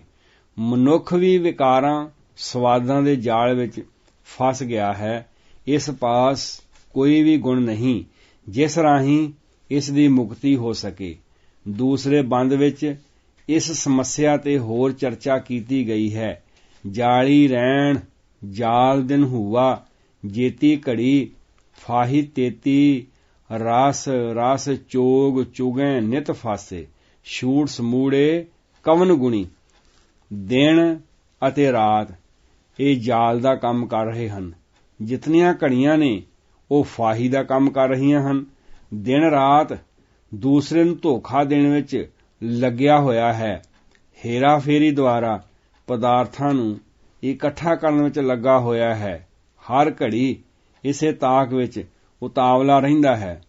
ਮਨੁੱਖ ਵੀ ਵਿਕਾਰਾਂ, ਸਵਾਦਾਂ ਦੇ ਜਾਲ ਵਿੱਚ ਫਸ ਗਿਆ ਹੈ। ਇਸ ਪਾਸ ਕੋਈ ਵੀ ਗੁਣ ਨਹੀਂ, ਜਿਸ ਰਾਹੀਂ ਇਸ ਦੀ ਮੁਕਤੀ ਹੋ ਸਕੇ। ਦੂਸਰੇ ਬੰਦ ਵਿੱਚ ਇਸ ਸਮੱਸਿਆ ਤੇ ਹੋਰ ਚਰਚਾ ਕੀਤੀ ਗਈ ਹੈ। ਜਾਲੀ ਰਹਿਣ, ਜਾਲ ਦਿਨ ਹੁਆ, ਜੇਤੀ ਘੜੀ, ਫਾਹੀ ਤੇਤੀ, ਰਸ ਰਸ ਚੋਗ, ਚੁਗੈ ਨਿਤ ਫਾਸੇ ਛੂਟ ਸਮੂੜੇ, ਕਵਨ ਗੁਣੀ, ਦਿਨ ਅਤੇ ਰਾਤ, ਇਹ ਜਾਲ ਦਾ ਕੰਮ ਕਰ ਰਹੇ ਹਨ। ਜਿਤਨੀਆਂ ਘੜੀਆਂ ਨੇ, ਉਹ ਫਾਹੀ ਦਾ ਕੰਮ ਕਰ ਰਹੀਆਂ ਹਨ। ਦਿਨ ਰਾਤ, ਦੂਸਰੇ ਨੂੰ ਧੋਖਾ ਦੇਣ ਵਿੱਚ ਲੱਗਿਆ ਹੋਇਆ ਹੈ। ਹੇਰਾ ਫੇਰੀ ਦੁਆਰਾ ਪਦਾਰਥਾਂ ਨੂੰ ਇਕੱਠਾ ਕਰਨ ਵਿੱਚ ਲੱਗਾ ਹੋਇਆ ਹੈ। ਹਰ ਘੜੀ ਇਸੇ ਤਾਕ ਵਿੱਚ ਉਤਾਵਲਾ ਰਹਿੰਦਾ ਹੈ।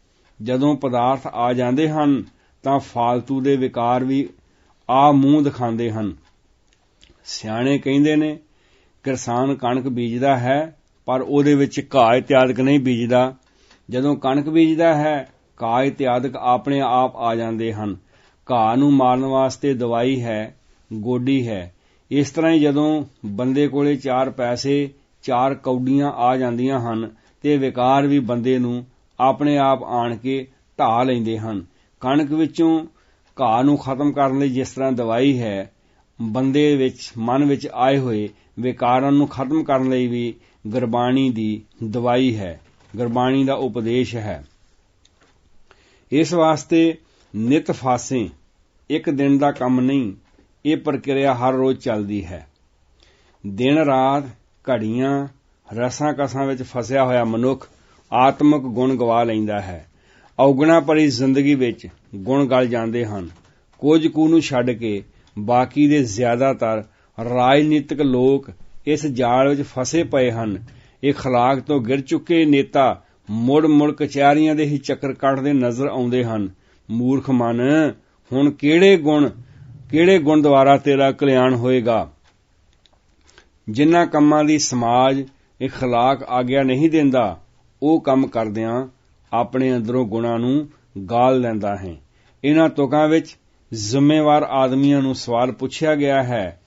ਜਦੋਂ ਪਦਾਰਥ ਆ ਜਾਂਦੇ ਹਨ, ਤਾਂ ਫਾਲਤੂ ਦੇ ਵਿਕਾਰ ਵੀ ਆ ਮੂੰਹ ਦਿਖਾਉਂਦੇ ਹਨ। ਸਿਆਣੇ ਕਹਿੰਦੇ ਨੇ ਕਿਸਾਨ ਕਣਕ ਬੀਜਦਾ ਹੈ, ਪਰ ਉਹਦੇ ਵਿੱਚ ਘਾਹ ਇਤਿਆਦਿਕ ਨਹੀਂ ਬੀਜਦਾ। ਜਦੋਂ ਕਣਕ ਬੀਜਦਾ ਹੈ, ਘਾਹ ਇਤਿਆਦਿਕ ਆਪਣੇ ਆਪ ਆ ਜਾਂਦੇ ਹਨ। ਘਾਹ ਨੂੰ ਮਾਰਨ ਵਾਸਤੇ ਦਵਾਈ ਹੈ, ਗੋਡੀ ਹੈ। ਇਸ ਤਰ੍ਹਾਂ ਹੀ ਜਦੋਂ ਬੰਦੇ ਕੋਲੇ ਚਾਰ ਪੈਸੇ, ਚਾਰ ਕੌਡੀਆਂ ਆ ਜਾਂਦੀਆਂ ਹਨ ਤੇ ਵਿਕਾਰ ਵੀ ਬੰਦੇ ਨੂੰ ਆਪਣੇ ਆਪ ਆਣ ਕੇ ਢਾ ਲੈਂਦੇ ਹਨ। ਕਣਕ ਵਿੱਚੋਂ ਘਾਹ ਨੂੰ ਖਤਮ ਕਰਨ ਲਈ ਜਿਸ ਤਰ੍ਹਾਂ ਦਵਾਈ ਹੈ, ਬੰਦੇ ਵਿੱਚ, ਮਨ ਵਿੱਚ ਆਏ ਹੋਏ ਵਿਕਾਰਾਂ ਨੂੰ ਖਤਮ ਕਰਨ ਲਈ ਵੀ ਗੁਰਬਾਣੀ ਦੀ ਦਵਾਈ ਹੈ, ਗੁਰਬਾਣੀ ਦਾ ਉਪਦੇਸ਼ ਹੈ। ਇਸ ਵਾਸਤੇ ਨਿਤ ਫਾਸੇ, ਇੱਕ ਦਿਨ ਦਾ ਕੰਮ ਨਹੀਂ, ਇਹ ਪ੍ਰਕਿਰਿਆ ਹਰ ਰੋਜ਼ ਚੱਲਦੀ ਹੈ। ਦਿਨ ਰਾਤ ਘੜੀਆਂ, ਰਸਾਂ ਕਸਾਂ ਵਿੱਚ ਫਸਿਆ ਹੋਇਆ ਮਨੁੱਖ ਆਤਮਿਕ ਗੁਣ ਗਵਾ ਲੈਂਦਾ ਹੈ। ਔਗਣਾ ਭਰੀ ਜ਼ਿੰਦਗੀ ਵਿੱਚ ਗੁਣ ਗਲ ਜਾਂਦੇ ਹਨ। ਕੁਝ ਕੁ ਨੂੰ ਛੱਡ ਕੇ ਬਾਕੀ ਦੇ ਜ਼ਿਆਦਾਤਰ ਰਾਜਨੀਤਿਕ ਲੋਕ ਇਸ ਜਾਲ ਵਿੱਚ ਫਸੇ ਪਏ ਹਨ। ਇਹ ਖਲਾਕ ਤੋਂ ਗਿਰ ਚੁੱਕੇ ਨੇਤਾ ਮੁੜ ਮੁੜ ਕਚਹਿਰੀਆਂ ਦੇ ਹੀ ਚੱਕਰ ਕੱਢਦੇ ਨਜ਼ਰ ਆਉਂਦੇ ਹਨ। ਮੂਰਖ ਮਨ, ਹੁਣ ਕਿਹੜੇ ਗੁਣ ਕਿਹੜੇ ਗੁਣ ਦੁਆਰਾ ਤੇਰਾ ਕਲਿਆਣ ਹੋਏਗਾ? ਜਿਨ੍ਹਾਂ ਕੰਮਾਂ ਦੀ ਸਮਾਜ ਇਖਲਾਕ ਆਗਿਆ ਨਹੀਂ ਦਿੰਦਾ, ਉਹ ਕੰਮ ਕਰਦਿਆਂ ਆਪਣੇ ਅੰਦਰੋਂ ਗੁਣਾਂ ਨੂੰ ਗਾਲ ਲੈਂਦਾ ਹੈ। ਇਹਨਾਂ ਤੁਕਾਂ ਵਿੱਚ ਜ਼ਿੰਮੇਵਾਰ ਆਦਮੀਆਂ ਨੂੰ ਸਵਾਲ ਪੁੱਛਿਆ ਗਿਆ ਹੈ।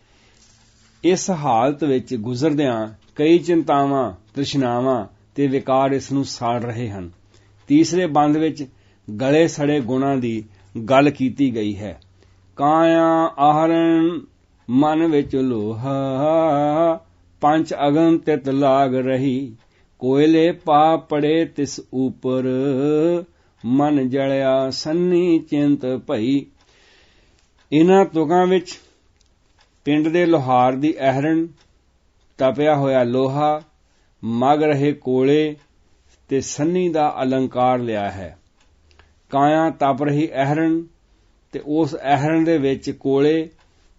ਇਸ ਹਾਲਤ ਵਿੱਚ ਗੁਜ਼ਰਦਿਆਂ ਕਈ ਚਿੰਤਾਵਾਂ, ਤ੍ਰਿਸ਼ਨਾਵਾਂ ਤੇ ਵਿਕਾਰ ਇਸ ਨੂੰ ਸਾੜ ਰਹੇ ਹਨ। ਤੀਸਰੇ ਬੰਦ ਵਿੱਚ ਗਲੇ ਸੜੇ ਗੁਣਾਂ ਦੀ ਗੱਲ ਕੀਤੀ ਗਈ ਹੈ। ਕਾਇਆ ਆਹਰਣ ਮਨ ਵਿੱਚ ਲੋਹਾ, ਪੰਜ ਅਗਨ ਤਿਤ ਲਾਗ ਰਹੀ। ਕੋਇਲੇ ਪਾ ਪੜੇ ਤਿਸ ਉਪਰ, ਮਨ ਜਲਿਆ ਸੰਨੀ ਚਿੰਤ ਭਈ। ਇਹਨਾਂ ਤੁਕਾਂ ਵਿੱਚ ਪਿੰਡ ਦੇ ਲੋਹਾਰ ਦੀ ਅਹਰਣ, ਤਪਿਆ ਹੋਇਆ ਲੋਹਾ, ਮਗ ਰਹੇ ਕੋਲੇ ਤੇ ਸੰਨੀ ਦਾ ਅਲੰਕਾਰ ਲਿਆ ਹੈ। ਕਾਇਆ ਤਪ ਰਹੀ ਅਹਰਣ ਤੇ ਉਸ ਅਹਰਣ ਦੇ ਵਿੱਚ ਕੋਲੇ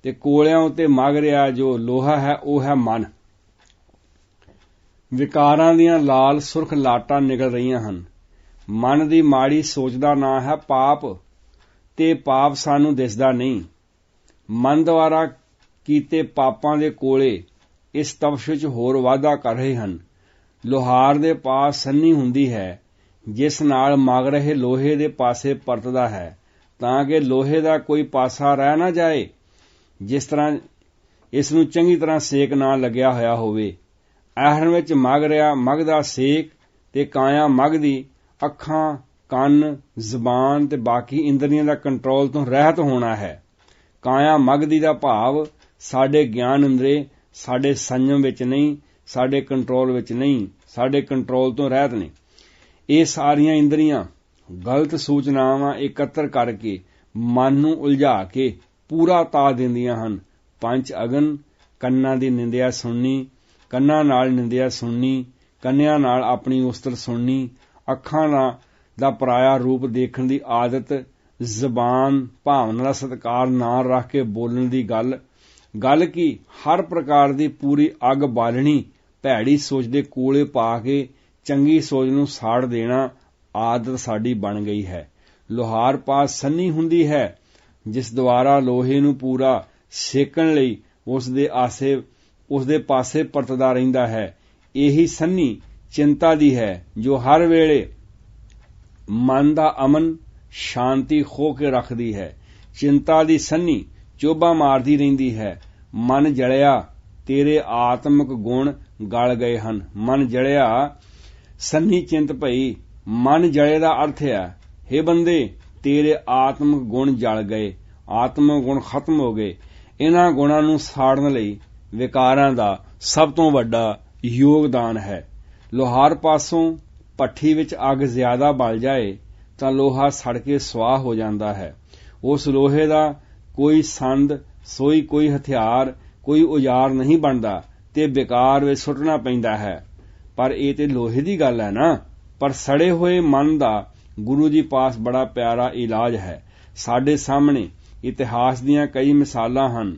ਤੇ ਕੋਲਿਆਂ ਉਤੇ ਮਗ ਰਿਹਾ ਜੋ ਲੋਹਾ ਹੈ, ਉਹ ਹੈ ਮਨ। ਵਿਕਾਰਾਂ ਦੀਆਂ ਲਾਲ ਸੁਰਖ ਲਾਟਾਂ ਨਿਕਲ ਰਹੀਆਂ ਹਨ। ਮਨ ਦੀ ਮਾੜੀ ਸੋਚ ਦਾ ਨਾਂ ਹੈ ਪਾਪ ਤੇ ਪਾਪ ਸਾਨੂੰ ਦਿਸਦਾ ਨਹੀਂ। ਮਨ ਦੁਆਰਾ ਕੀਤੇ ਪਾਪਾਂ ਦੇ ਕੋਲੇ ਇਸ ਤਪਸ਼ ਵਿੱਚ ਹੋਰ ਵਾਧਾ ਕਰ ਰਹੇ ਹਨ। ਲੋਹਾਰ ਦੇ ਪਾਸ ਸੰਨੀ ਹੁੰਦੀ ਹੈ। ਜਿਸ ਨਾਲ ਮਗ ਰਹੇ ਲੋਹੇ ਦੇ ਪਾਸੇ ਪਰਤਦਾ ਹੈ, ਤਾਂ ਕਿ ਲੋਹੇ ਦਾ ਕੋਈ ਪਾਸਾ ਰਹਿ ਨਾ ਜਾਏ, ਜਿਸ ਤਰ੍ਹਾਂ ਇਸ ਨੂੰ ਚੰਗੀ ਤਰ੍ਹਾਂ ਸੇਕ ਨਾ ਲੱਗਿਆ ਹੋਇਆ ਹੋਵੇ। ਐਹਰਨ ਵਿੱਚ ਮਗ ਰਿਹਾ, ਮਗ ਦਾ ਸੇਕ ਤੇ ਕਾਇਆ ਮਗ ਦੀ ਅੱਖਾਂ, ਕੰਨ, ਜ਼ਬਾਨ ਤੇ ਬਾਕੀ ਇੰਦਰੀਆਂ ਦਾ ਕੰਟਰੋਲ ਤੋਂ ਰਹਿਤ ਹੋਣਾ ਹੈ। ਕਾਇਆ ਮਗਦੀ ਦਾ ਭਾਵ ਸਾਡੇ ਗਿਆਨ ਅੰਦਰੇ, ਸਾਡੇ ਸੰਜਮ ਵਿੱਚ ਨਹੀਂ, ਸਾਡੇ ਕੰਟਰੋਲ ਵਿੱਚ ਨਹੀਂ, ਸਾਡੇ ਕੰਟਰੋਲ ਤੋਂ ਰਹਿਤ ਨੇ ਇਹ ਸਾਰੀਆਂ ਇੰਦਰੀਆਂ ਗਲਤ ਸੂਚਨਾਵਾਂ ਇਕੱਤਰ ਕਰਕੇ ਮਨ ਨੂੰ ਉਲਝਾ ਕੇ ਪੂਰਾ ਤਾ ਦਿੰਦੀਆਂ ਹਨ। ਪੰਜ ਅਗਨ, ਕੰਨਾਂ ਦੀ ਨਿੰਦਿਆ ਸੁਣਨੀ, ਕੰਨਾਂ ਨਾਲ ਨਿੰਦਿਆ ਸੁਣਨੀ, ਕੰਨਿਆਂ ਨਾਲ ਆਪਣੀ ਉਸਤਤ ਸੁਣਨੀ, ਅੱਖਾਂ ਦਾ ਦਾ ਪਰਾਇਆ ਰੂਪ ਦੇਖਣ ਦੀ ਆਦਤ, ਜ਼ਬਾਨ, ਭਾਵਨਾ ਦਾ ਸਤਕਾਰ ਨਾ ਰੱਖ ਕੇ ਬੋਲਣ ਦੀ ਗੱਲ ਗੱਲ ਕੀ ਹਰ ਪ੍ਰਕਾਰ ਦੀ ਪੂਰੀ ਅੱਗ ਬਾਲਣੀ, ਭੈੜੀ ਸੋਚ ਦੇ ਕੋਲੇ ਪਾ ਕੇ ਚੰਗੀ ਸੋਚ ਨੂੰ ਸਾੜ ਦੇਣਾ ਆਦਤ ਸਾਡੀ ਬਣ ਗਈ ਹੈ। ਲੋਹਾਰ ਪਾਸ ਸੰਨੀ ਹੁੰਦੀ ਹੈ, ਜਿਸ ਦੁਆਰਾ ਲੋਹੇ ਨੂੰ ਪੂਰਾ ਸੇਕਣ ਲਈ ਉਸ ਦੇ ਆਸੇ ਉਸ ਦੇ ਪਾਸੇ ਪਰਤਦਾ ਰਹਿੰਦਾ ਹੈ। ਇਹੀ ਸੰਨੀ ਚਿੰਤਾ ਦੀ ਹੈ, ਜੋ ਹਰ ਵੇਲੇ ਮਨ ਦਾ ਅਮਨ, ਸ਼ਾਂਤੀ ਖੋ ਕੇ ਰੱਖਦੀ ਹੈ। ਚਿੰਤਾ ਦੀ ਸੰਨੀ ਚੋਬਾ ਮਾਰਦੀ ਰਹਿੰਦੀ ਹੈ। ਮਨ ਜਲਿਆ, ਤੇਰੇ ਆਤਮਿਕ ਗੁਣ ਗਲ ਗਏ ਹਨ। ਮਨ ਜਲਿਆ ਸੰਨੀ ਚਿੰਤ ਭਈ, ਮਨ ਜਲੇ ਦਾ ਅਰਥ ਹੈ हे ਬੰਦੇ, ਤੇਰੇ ਆਤਮਿਕ ਗੁਣ ਜਲ ਗਏ, ਆਤਮਿਕ ਗੁਣ ਖਤਮ ਹੋ ਗਏ। ਇਹਨਾਂ ਗੁਣਾਂ ਨੂੰ ਸਾੜਨ ਲਈ ਵਿਕਾਰਾਂ ਦਾ ਸਭ ਤੋਂ ਵੱਡਾ ਯੋਗਦਾਨ ਹੈ। ਲੋਹਾਰ ਪਾਸੋਂ ਪੱਠੀ ਵਿੱਚ ਅੱਗ ਜ਼ਿਆਦਾ ਬਲ ਜਾਏ, ਤਾਂ ਲੋਹਾ ਸੜ ਕੇ ਸਵਾਹ ਹੋ ਜਾਂਦਾ ਹੈ। ਉਸ ਲੋਹੇ ਦਾ ਕੋਈ ਸੰਦ, ਸੋਈ ਕੋਈ ਹਥਿਆਰ, ਕੋਈ ਔਜ਼ਾਰ ਨਹੀਂ ਬਣਦਾ, ਤੇ ਬੇਕਾਰ ਵਿੱਚ ਸੁੱਟਣਾ ਪੈਂਦਾ ਹੈ। ਪਰ ਇਹ ਤੇ ਲੋਹੇ ਦੀ ਗੱਲ ਹੈ ਨਾ। ਪਰ ਸੜੇ ਹੋਏ ਮਨ ਦਾ ਗੁਰੂ ਜੀ ਪਾਸ ਬੜਾ ਪਿਆਰਾ ਇਲਾਜ ਹੈ। ਸਾਡੇ ਸਾਹਮਣੇ ਇਤਿਹਾਸ ਦੀਆਂ ਕਈ ਮਿਸਾਲਾਂ ਹਨ।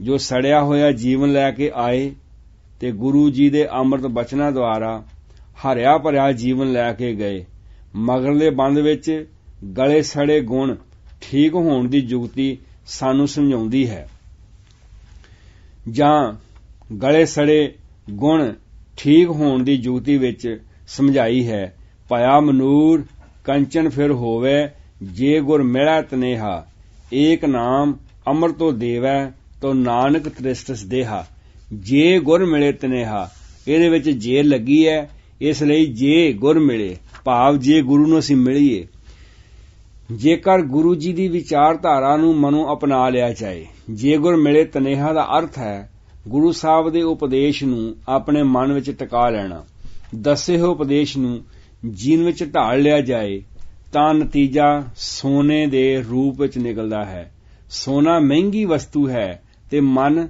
ਜੋ ਸੜਿਆ ਹੋਇਆ ਜੀਵਨ ਲੈ ਕੇ ਆਏ ਤੇ ਗੁਰੂ ਜੀ ਦੇ ਅੰਮ੍ਰਿਤ ਬਚਨਾਂ ਦੁਆਰਾ ਹਰਿਆ ਭਰਿਆ ਜੀਵਨ ਲੈ ਕੇ ਗਏ। ਮਗਰਲੇ ਬੰਦ ਵਿੱਚ ਗਲੇ ਸੜੇ ਗੁਣ ਠੀਕ ਹੋਣ ਦੀ ਯੁਕਤੀ ਸਾਨੂੰ ਸਮਝਾਉਂਦੀ ਹੈ। ਜਾਂ ਗਲੇ ਸੜੇ ਗੁਣ ਠੀਕ ਹੋਣ ਦੀ ਜੁਗਤੀ ਵਿੱਚ ਸਮਝਾਈ ਹੈ, ਭਇਆ ਮਨੂਰ ਕੰਚਨ ਫਿਰ ਹੋਵੇ, ਜੇ ਗੁਰ ਮਿਲੈ ਤਨੇਹਾ, ਏਕ ਨਾਮ ਅੰਮ੍ਰਿਤੋ ਦੇਵੈ, ਤੋ ਨਾਨਕ ਤ੍ਰਿਸ਼ਟਸ ਦੇਹਾ। ਜੇ ਗੁਰ ਮਿਲੇ ਤਨੇਹਾ, ਇਹਦੇ ਵਿੱਚ ਜੇ ਲੱਗੀ ਹੈ, ਇਸ ਲਈ ਜੇ ਗੁਰ ਮਿਲੇ, ਭਾਵ ਜੇ ਗੁਰੂ ਨੂੰ ਅਸੀਂ ਮਿਲੀਏ। ਜੇਕਰ ਗੁਰੂ ਜੀ ਦੀ ਵਿਚਾਰਧਾਰਾ ਨੂੰ ਮਨੋਂ ਅਪਣਾ ਲਿਆ ਜਾਏ, ਜੇ ਗੁਰ ਮਿਲੇ ਤਨੇਹਾ ਦਾ ਅਰਥ ਹੈ ਗੁਰੂ ਸਾਹਿਬ ਦੇ ਉਪਦੇਸ਼ ਨੂੰ ਆਪਣੇ ਮਨ ਵਿੱਚ ਟਿਕਾ ਲੈਣਾ, ਦੱਸੇ ਹੋਏ ਉਪਦੇਸ਼ ਨੂੰ ਜੀਵਨ ਵਿੱਚ ਢਾਲ ਲਿਆ ਜਾਏ, ਤਾਂ ਨਤੀਜਾ ਸੋਨੇ ਦੇ ਰੂਪ ਵਿੱਚ ਨਿਕਲਦਾ ਹੈ। ਸੋਨਾ ਮਹਿੰਗੀ ਵਸਤੂ ਹੈ ਤੇ ਮਨ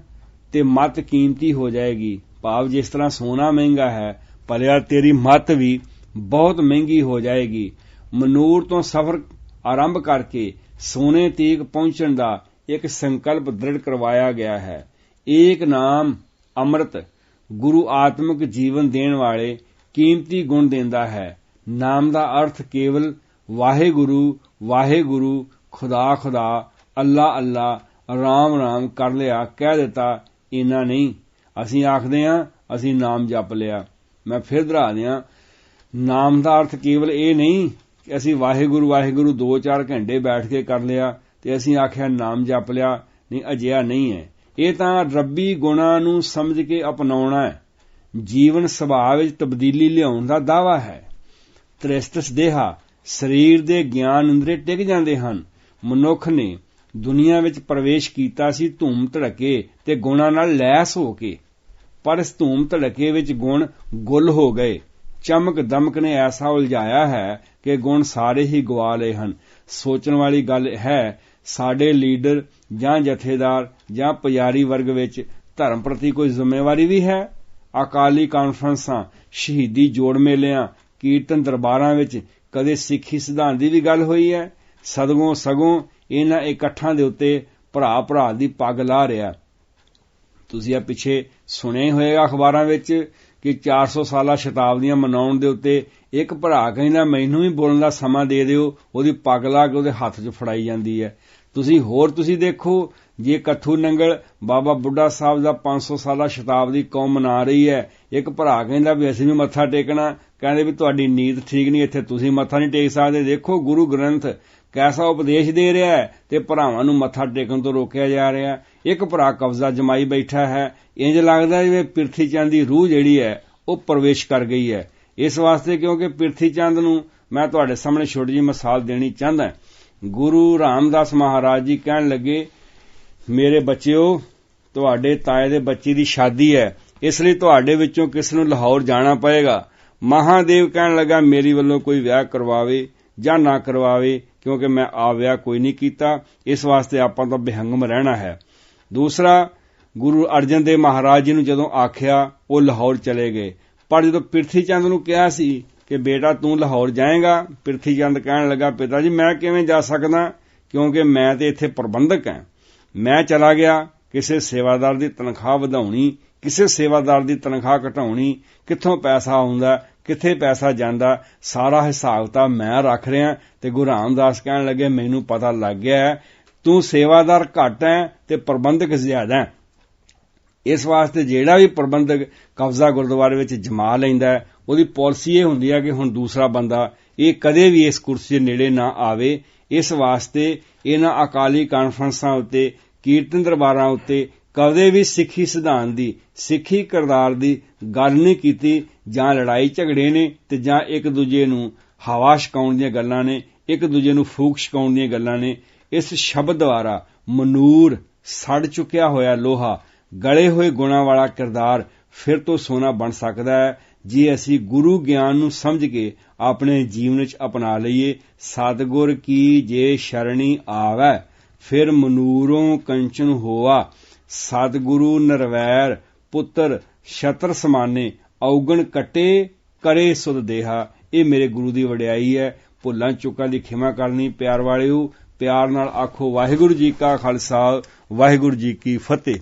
ਤੇ ਮਤ ਕੀਮਤੀ ਹੋ ਜਾਏਗੀ। ਭਾਵ ਜਿਸ ਤਰ੍ਹਾਂ ਸੋਨਾ ਮਹਿੰਗਾ ਹੈ, ਭਲਿਆ ਤੇਰੀ ਮਤ ਵੀ ਬਹੁਤ ਮਹਿੰਗੀ ਹੋ ਜਾਏਗੀ। ਮਨੂਰ ਤੋਂ ਸਫ਼ਰ ਆਰੰਭ ਕਰਕੇ ਸੋਨੇ ਤੀਕ ਪਹੁੰਚਣ ਦਾ ਇੱਕ ਸੰਕਲਪ ਦ੍ਰਿੜ ਕਰਵਾਇਆ ਗਿਆ ਹੈ। ਏਕ ਨਾਮ ਅੰਮ੍ਰਿਤ, ਗੁਰੂ ਆਤਮਿਕ ਜੀਵਨ ਦੇਣ ਵਾਲੇ ਕੀਮਤੀ ਗੁਣ ਦਿੰਦਾ ਹੈ। ਨਾਮ ਦਾ ਅਰਥ ਕੇਵਲ ਵਾਹਿਗੁਰੂ ਵਾਹਿਗੁਰੂ, ਖੁਦਾ ਖੁਦਾ, ਅੱਲਾ ਅੱਲਾ, ਰਾਮ ਰਾਮ ਕਰ ਲਿਆ, ਕਹਿ ਦਿੱਤਾ, ਇਨਾ ਨਹੀਂ। ਅਸੀਂ ਆਖਦੇ ਹਾਂ, ਅਸੀਂ ਨਾਮ ਜਪ ਲਿਆ। ਮੈਂ ਫਿਰ ਦੁਹਰਾ ਦਿਆਂ, ਨਾਮ ਦਾ ਅਰਥ ਕੇਵਲ ਇਹ ਨਹੀਂ ਕਿ ਅਸੀਂ ਵਾਹਿਗੁਰੂ ਵਾਹਿਗੁਰੂ 2-4 ਘੰਟੇ ਬੈਠ ਕੇ ਕਰ ਲਿਆ ਤੇ ਅਸੀਂ ਆਖਿਆ, ਨਾਮ ਜਪ ਲਿਆ, ਨਹੀਂ, ਅਜਿਹਾ ਨਹੀਂ ਹੈ। ਇਹ ਤਾਂ ਰੱਬੀ ਗੁਣਾਂ ਨੂੰ ਸਮਝ ਕੇ ਅਪਣਾਉਣਾ ਹੈ। ਜੀਵਨ ਸੁਭਾਅ ਵਿੱਚ ਤਬਦੀਲੀ ਲਿਆਉਣ ਦਾ ਦਾਵਾ ਹੈ। ਤ੍ਰਿਸ਼ਟਸ ਦੇਹਾ ਸਰੀਰ ਦੇ ਗਿਆਨ ਇੰਦਰੀ ਟਿਕ ਜਾਂਦੇ ਹਨ। ਮਨੁੱਖ ਨੇ ਦੁਨੀਆ ਵਿੱਚ ਪ੍ਰਵੇਸ਼ ਕੀਤਾ ਸੀ ਧੂਮ ਧੜਕੇ ਤੇ ਗੁਣਾਂ ਨਾਲ ਲੈਸ ਹੋ ਕੇ। ਪਰ ਇਸ ਧੂਮ ਧੜਕੇ ਵਿੱਚ ਗੁਣ ਗੁੱਲ ਹੋ ਗਏ। ਚਮਕ ਦਮਕ ਨੇ ਐਸਾ ਉਲਝਾਇਆ ਹੈ ਕਿ ਗੁਣ ਸਾਰੇ ਹੀ ਗਵਾ ਲਏ ਹਨ। ਸੋਚਣ ਵਾਲੀ ਗੱਲ ਹੈ, ਸਾਡੇ ਲੀਡਰ ਜਾਂ ਜਥੇਦਾਰ ਜਾਂ ਪੁਜਾਰੀ ਵਰਗ ਵਿੱਚ ਧਰਮ ਪ੍ਰਤੀ ਕੋਈ ਜ਼ਿੰਮੇਵਾਰੀ ਵੀ ਹੈ? ਅਕਾਲੀ ਕਾਨਫਰੰਸਾਂ, ਸ਼ਹੀਦੀ ਜੋੜ ਮੇਲਿਆਂ, ਕੀਰਤਨ ਦਰਬਾਰਾਂ ਵਿੱਚ ਕਦੇ ਸਿੱਖੀ ਸਿਧਾਂਤ ਦੀ ਵੀ ਗੱਲ ਹੋਈ ਹੈ? ਸਦਗੋਂ ਸਗੋਂ ਇਹਨਾਂ ਇਕੱਠਾਂ ਦੇ ਉੱਤੇ ਭਰਾ ਭਰਾ ਦੀ ਪੱਗ ਲਾ ਰਿਹਾ। ਤੁਸੀਂ ਆ ਪਿੱਛੇ ਸੁਣੇ ਹੋਏਗਾ ਅਖਬਾਰਾਂ ਵਿੱਚ ਕਿ 400 ਸਾਲਾ ਸ਼ਤਾਬਦੀਆਂ ਮਨਾਉਣ ਦੇ ਉੱਤੇ ਇੱਕ ਭਰਾ ਕਹਿੰਦਾ, ਮੈਨੂੰ ਵੀ ਬੋਲਣ ਦਾ ਸਮਾਂ ਦੇ ਦਿਓ। ਉਹਦੀ ਪੱਗ ਲਾ ਕੇ ਉਹਦੇ ਹੱਥ 'ਚ ਫੜਾਈ ਜਾਂਦੀ ਹੈ। ਤੁਸੀਂ ਹੋਰ ਤੁਸੀਂ ਦੇਖੋ, ਜੇ ਕੱਥੂ ਨੰਗਲ ਬਾਬਾ ਬੁੱਢਾ ਸਾਹਿਬ ਦਾ 500 ਸਾਲਾ ਸ਼ਤਾਬਦੀ ਕੌਮ ਮਨਾ ਰਹੀ ਹੈ, ਇੱਕ ਭਰਾ ਕਹਿੰਦਾ ਵੀ ਅਸੀਂ ਵੀ ਮੱਥਾ ਟੇਕਣਾ, ਕਹਿੰਦੇ ਵੀ ਤੁਹਾਡੀ ਨੀਤ ਠੀਕ ਨਹੀਂ, ਇੱਥੇ ਤੁਸੀਂ ਮੱਥਾ ਨਹੀਂ ਟੇਕ ਸਕਦੇ। ਦੇਖੋ, ਗੁਰੂ ਗ੍ਰੰਥ ਕੈਸਾ ਉਪਦੇਸ਼ ਦੇ ਰਿਹਾ ਹੈ ਤੇ ਭਰਾਵਾਂ ਨੂੰ ਮੱਥਾ ਟੇਕਣ ਤੋਂ ਰੋਕਿਆ ਜਾ ਰਿਹਾ ਇੱਕ ਭਰਾ ਕਬਜ਼ਾ ਜਮਾਈ ਬੈਠਾ ਹੈ, ਇੰਜ ਲੱਗਦਾ ਜਿਵੇਂ ਪਿਰਥੀ ਚੰਦ ਦੀ ਰੂਹ ਜਿਹੜੀ ਹੈ, ਉਹ ਪ੍ਰਵੇਸ਼ ਕਰ ਗਈ ਹੈ। ਇਸ ਵਾਸਤੇ ਕਿਉਂਕਿ ਪਿਰਥੀ ਚੰਦ ਨੂੰ ਮੈਂ ਤੁਹਾਡੇ ਸਾਹਮਣੇ ਛੋਟੀ ਜਿਹੀ ਮਿਸਾਲ ਦੇਣੀ ਚਾਹੁੰਦਾ ਗੁਰੂ ਰਾਮਦਾਸ ਮਹਾਰਾਜ ਜੀ ਕਹਿਣ ਲੱਗੇ, ਮੇਰੇ ਬੱਚਿਓ, ਤੁਹਾਡੇ ਤਾਏ ਦੇ ਬੱਚੇ ਦੀ ਸ਼ਾਦੀ ਹੈ। ਇਸ ਲਈ ਤੁਹਾਡੇ ਵਿੱਚੋਂ ਕਿਸ ਨੂੰ ਲਾਹੌਰ ਜਾਣਾ ਪਏਗਾ? ਮਹਾਦੇਵ ਕਹਿਣ ਲੱਗਾ, ਮੇਰੀ ਵੱਲੋਂ ਕੋਈ ਵਿਆਹ ਕਰਵਾਵੇ ਜਾਂ ਨਾ ਕਰਵਾਵੇ, ਕਿਉਂਕਿ ਮੈਂ ਆ ਵਿਆਹ ਕੋਈ ਨਹੀਂ ਕੀਤਾ। ਇਸ ਵਾਸਤੇ ਆਪਾਂ ਤਾਂ ਬਿਹੰਗਮ ਰਹਿਣਾ ਹੈ। ਦੂਸਰਾ, ਗੁਰੂ ਅਰਜਨ ਦੇਵ ਮਹਾਰਾਜ ਜੀ ਨੂੰ ਜਦੋਂ ਆਖਿਆ, ਉਹ ਲਾਹੌਰ ਚਲੇ ਗਏ। ਪਰ ਜਦੋਂ ਪ੍ਰਿਥੀ ਚੰਦ ਨੂੰ ਕਿਹਾ ਸੀ ਕਿ ਬੇਟਾ ਤੂੰ ਲਾਹੌਰ ਜਾਏਗਾ? ਪ੍ਰਿਥੀ ਚੰਦ ਕਹਿਣ ਲੱਗਾ, ਪਿਤਾ ਜੀ, ਮੈਂ ਕਿਵੇਂ ਜਾ ਸਕਦਾ? ਕਿਉਂਕਿ ਮੈਂ ਤੇ ਇੱਥੇ ਪ੍ਰਬੰਧਕ ਹਾਂ। ਮੈਂ ਚਲਾ ਗਿਆ, ਕਿਸੇ ਸੇਵਾਦਾਰ ਦੀ ਤਨਖਾਹ ਵਧਾਉਣੀ, ਕਿਸੇ ਸੇਵਾਦਾਰ ਦੀ ਤਨਖਾਹ ਘਟਾਉਣੀ। ਕਿੱਥੋਂ ਪੈਸਾ ਆਉਂਦਾ, ਕਿੱਥੇ ਪੈਸਾ ਜਾਂਦਾ, ਸਾਰਾ ਹਿਸਾਬ ਤਾਂ ਮੈਂ ਰੱਖ ਰਿਹਾ ਤੇ ਗੁਰੂ ਰਾਮਦਾਸ ਕਹਿਣ ਲੱਗੇ, ਮੈਨੂੰ ਪਤਾ ਲੱਗ ਗਿਆ ਤੂੰ ਸੇਵਾਦਾਰ ਘੱਟ ਹੈ ਤੇ ਪ੍ਰਬੰਧਕ ਜ਼ਿਆਦਾ ਹੈ। ਇਸ ਵਾਸਤੇ ਜਿਹੜਾ ਵੀ ਪ੍ਰਬੰਧਕ ਕਬਜ਼ਾ ਗੁਰਦੁਆਰੇ ਵਿੱਚ ਜਮਾ ਲੈਂਦਾ ਉਹਦੀ ਪਾਲਿਸੀ ਇਹ ਹੁੰਦੀ ਹੈ ਕਿ ਹੁਣ ਦੂਸਰਾ ਬੰਦਾ ਇਹ ਕਦੇ ਵੀ ਇਸ ਕੁਰਸੀ ਦੇ ਨੇੜੇ ਨਾ ਆਵੇ, ਇਸ ਵਾਸਤੇ ਇਹਨਾਂ ਅਕਾਲੀ ਕਾਨਫਰੰਸਾਂ ਉੱਤੇ, ਕੀਰਤਨ ਦਰਬਾਰਾਂ ਉੱਤੇ ਕਦੇ ਵੀ ਸਿੱਖੀ ਸਿਧਾਂਤ ਦੀ, ਸਿੱਖੀ ਕਰਤਾਰ ਦੀ ਗੱਲ ਨਹੀਂ ਕੀਤੀ, ਜਾਂ ਲੜਾਈ ਝਗੜੇ ਨੇ ਤੇ ਜਾਂ ਇੱਕ ਦੂਜੇ ਨੂੰ ਹਵਾ ਛਕਾਉਣ ਦੀਆਂ ਗੱਲਾਂ ਨੇ, ਇੱਕ ਦੂਜੇ ਨੂੰ ਫੂਕ ਛਕਾਉਣ ਦੀਆਂ ਗੱਲਾਂ ਨੇ, ਇਸ ਸ਼ਬਦ ਦੁਆਰਾ ਮਨੂਰ ਸੜ ਚੁੱਕਿਆ ਹੋਇਆ ਲੋਹਾ ਗਲੇ ਹੋਏ ਗੁਣਾ ਵਾਲਾ ਕਿਰਦਾਰ ਫਿਰ ਤੋਂ ਸੋਨਾ ਬਣ ਸਕਦਾ ਹੈ, ਜੇ ਅਸੀਂ ਗੁਰੂ ਗਿਆਨ ਨੂੰ ਸਮਝ ਕੇ ਆਪਣੇ ਜੀਵਨ ਵਿੱਚ ਅਪਣਾ ਲਈਏ। ਸਤਗੁਰ ਕੀ ਜੇ ਸ਼ਰਣੀ ਆਵੈ, ਫਿਰ ਮਨੂਰੋਂ ਕੰਚਨ ਹੋਆ। ਸਤਗੁਰੂ ਨਰਵੈਰ ਪੁੱਤਰ ਛਤਰ ਸਮਾਨੇ, ਔਗਣ ਕਟੇ ਕਰੇ ਸੁਧ ਦੇਹਾ। ਇਹ ਮੇਰੇ ਗੁਰੂ ਦੀ ਵਡਿਆਈ ਹੈ। ਭੁੱਲਾਂ ਚੁੱਕਾਂ ਦੀ ਖਿਮਾ ਕਰਨੀ ਪਿਆਰ ਵਾਲਿਓ, ਪਿਆਰ ਨਾਲ ਆਖੋ, ਵਾਹਿਗੁਰੂ ਜੀ ਕਾ ਖਾਲਸਾ, ਵਾਹਿਗੁਰੂ ਜੀ ਕੀ ਫਤਿਹ।